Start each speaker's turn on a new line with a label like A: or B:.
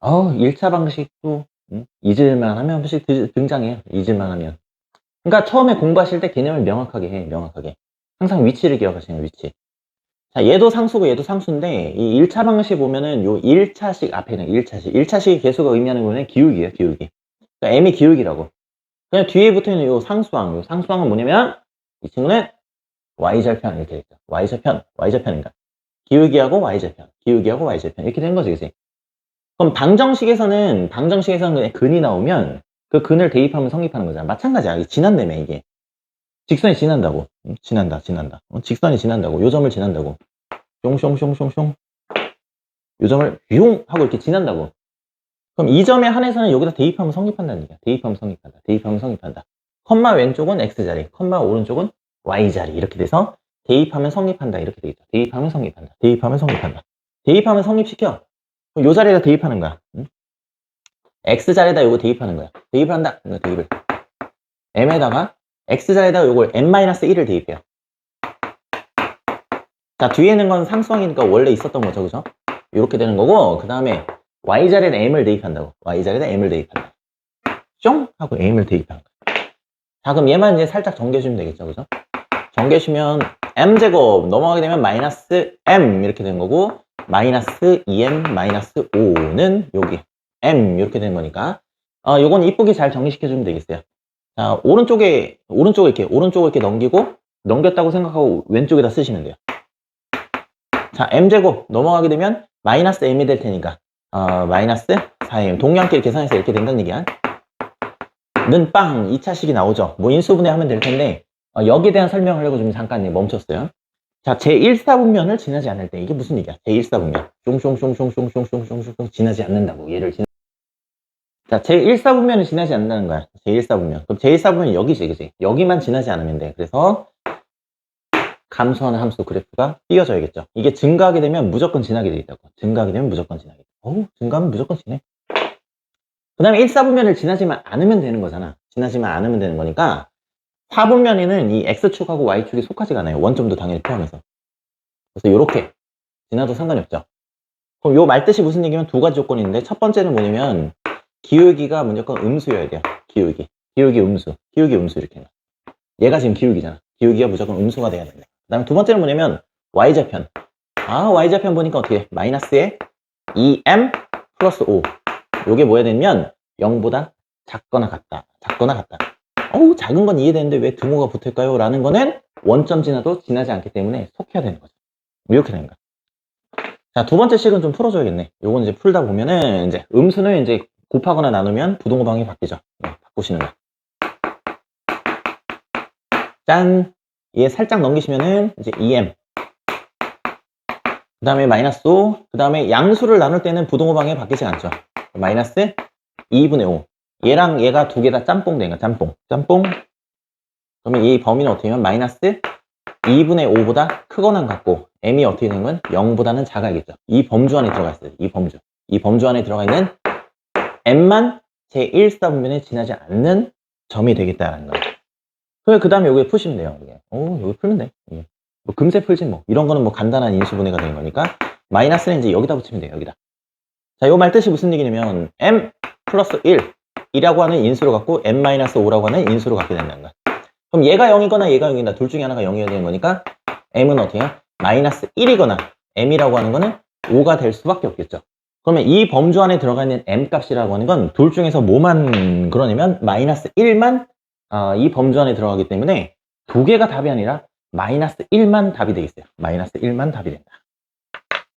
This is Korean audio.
A: 어, 1차 방식도 음, 잊을만 하면 한 번씩 드- 등장해요. 잊을만 하면. 그러니까 처음에 공부하실 때 개념을 명확하게 해, 명확하게. 항상 위치를 기억하시는 위치. 자, 얘도 상수고 얘도 상수인데, 이 1차 방식 보면은 요 1차식 앞에 있는 1차식. 1차식의 개수가 의미하는 거는 기울기예요, 기울기. 그러니까 m이 기울기라고. 그냥 뒤에 붙어 있는 요 상수항, 요 상수항은 뭐냐면, 이 친구는 y절편 이렇게 되죠. y절편, y절편인가. 기울기하고 y절편, 기울기하고 y절편 이렇게 된 거죠, 그지? 그럼 방정식에서는 방정식에서는 근이 나오면 그 근을 대입하면 성립하는 거잖아. 마찬가지야. 지난다며 이게. 직선이 지난다고. 음, 지난다, 지난다. 어, 직선이 지난다고. 요 점을 지난다고. 숑숑숑숑숑. 요 점을 용 하고 이렇게 지난다고. 그럼 이 점에 한해서는 여기다 대입하면 성립한다는 얘기야. 대입하면 성립한다. 대입하면 성립한다. 컴마 왼쪽은 x자리, 컴마 오른쪽은 y자리 이렇게 돼서 대입하면 성립한다 이렇게 되겠죠. 대입하면 성립한다. 대입하면 성립한다. 대입하면 성립시켜. 그럼 요 자리에다 대입하는 거야. 응? x자리에다 요거 대입하는 거야. 대입을 한다. 이거 대입을. m에다가 x자리에다가 요걸 n-1을 대입해요. 자, 뒤에 있는 건 상수항이니까 원래 있었던 거죠. 그죠? 이렇게 되는 거고, 그 다음에 y자리에다 m을 대입한다고. y자리에다 m을 대입한다. 쫑! 하고 m을 대입하는 거야. 자, 그럼 얘만 이제 살짝 정개주면 되겠죠. 그죠? 정개주면 m제곱 넘어가게 되면 마이너스 m 이렇게 되는 거고, 마이너스 2m 마이너스 5는 여기 m 이렇게 되는 거니까 어, 요건 이쁘게 잘 정리시켜 주면 되겠어요. 자, 오른쪽에 오른쪽에 이렇게 오른쪽을 이렇게 넘기고 넘겼다고 생각하고 왼쪽에다 쓰시면 돼요. 자, m제곱 넘어가게 되면 마이너스 m이 될 테니까 어, 마이너스 4m 동량끼리 계산해서 이렇게 된다는 얘기야. 는빵 2차식이 나오죠. 뭐 인수분해 하면 될 텐데 어, 여기에 대한 설명을 하려고 좀 잠깐 멈췄어요. 자, 제1사분면을 지나지 않을 때 이게 무슨 얘기야? 제1사분면. 숑숑숑숑숑숑숑숑 지나지 않는다고. 얘를 지나... 자, 제1사분면을 지나지 않는다는 거야. 제1사분면. 그럼 제1사분면 여기지, 그지? 여기만 지나지 않으면 돼. 그래서 감소하는 함수 그래프가 띄어져야겠죠. 이게 증가하게 되면 무조건 지나게 돼 있다고. 증가하게 되면 무조건 지나게 돼. 어우, 증가하면 무조건 지내. 그 다음에 1사분면을 지나지만 않으면 되는 거잖아. 지나지만 않으면 되는 거니까 4분면에는 이 X축하고 Y축이 속하지가 않아요. 원점도 당연히 포함해서. 그래서 이렇게 지나도 상관이 없죠. 그럼 요 말뜻이 무슨 얘기면 두 가지 조건이 있는데 첫 번째는 뭐냐면 기울기가 무조건 음수여야 돼요. 기울기. 기울기 음수. 기울기 음수 이렇게. 얘가 지금 기울기잖아. 기울기가 무조건 음수가 돼야 된다. 그 다음에 두 번째는 뭐냐면 Y좌편. 아, Y좌편 보니까 어떻게 돼? 마이너스에 2M 플러스 5. 요게 뭐야 되면 0보다 작거나 같다. 작거나 같다. 어우 작은 건 이해되는데 왜 등호가 붙을까요? 라는 거는 원점 지나도 지나지 않기 때문에 속해야 되는 거죠. 이렇게 되는 거야. 자, 두 번째 식은 좀 풀어줘야겠네. 요건 이제 풀다 보면은 이제 음수는 이제 곱하거나 나누면 부동호 방이 바뀌죠. 네, 바꾸시는 거. 짠! 얘 살짝 넘기시면은 이제 2m. 그 다음에 마이너스 5. 그 다음에 양수를 나눌 때는 부동호 방이 바뀌지 않죠. 마이너스 2분의 5. 얘랑 얘가 두 개 다 짬뽕 된 거야, 짬뽕. 짬뽕. 그러면 이 범위는 어떻게 되면 마이너스 2분의 5보다 크거나 같고, m이 어떻게 되는 건 0보다는 작아야겠죠. 이 범주 안에 들어가 있어요. 이 범주. 이 범주 안에 들어가 있는 m만 제1사분면에 지나지 않는 점이 되겠다라는 거죠. 그 다음에 여기 푸시면 돼요. 이게. 오, 여기 풀면 돼. 이게. 뭐 금세 풀지 뭐. 이런 거는 뭐 간단한 인수분해가 되는 거니까, 마이너스는 이제 여기다 붙이면 돼요. 여기다. 자, 요 말 뜻이 무슨 얘기냐면, m 플러스 1. 이라고 하는 인수로 갖고 m-5라고 하는 인수로 갖게 된다는 거야. 그럼 얘가 0이거나 얘가 0이다. 둘 중에 하나가 0이어야 되는 거니까 m은 어떻게 해요? 마이너스 1이거나 m이라고 하는 거는 5가 될 수밖에 없겠죠. 그러면 이 범주 안에 들어가 있는 m 값이라고 하는 건 둘 중에서 뭐만 그러냐면 마이너스 1만 어, 이 범주 안에 들어가기 때문에 두 개가 답이 아니라 마이너스 1만 답이 되겠어요. 마이너스 1만 답이 된다.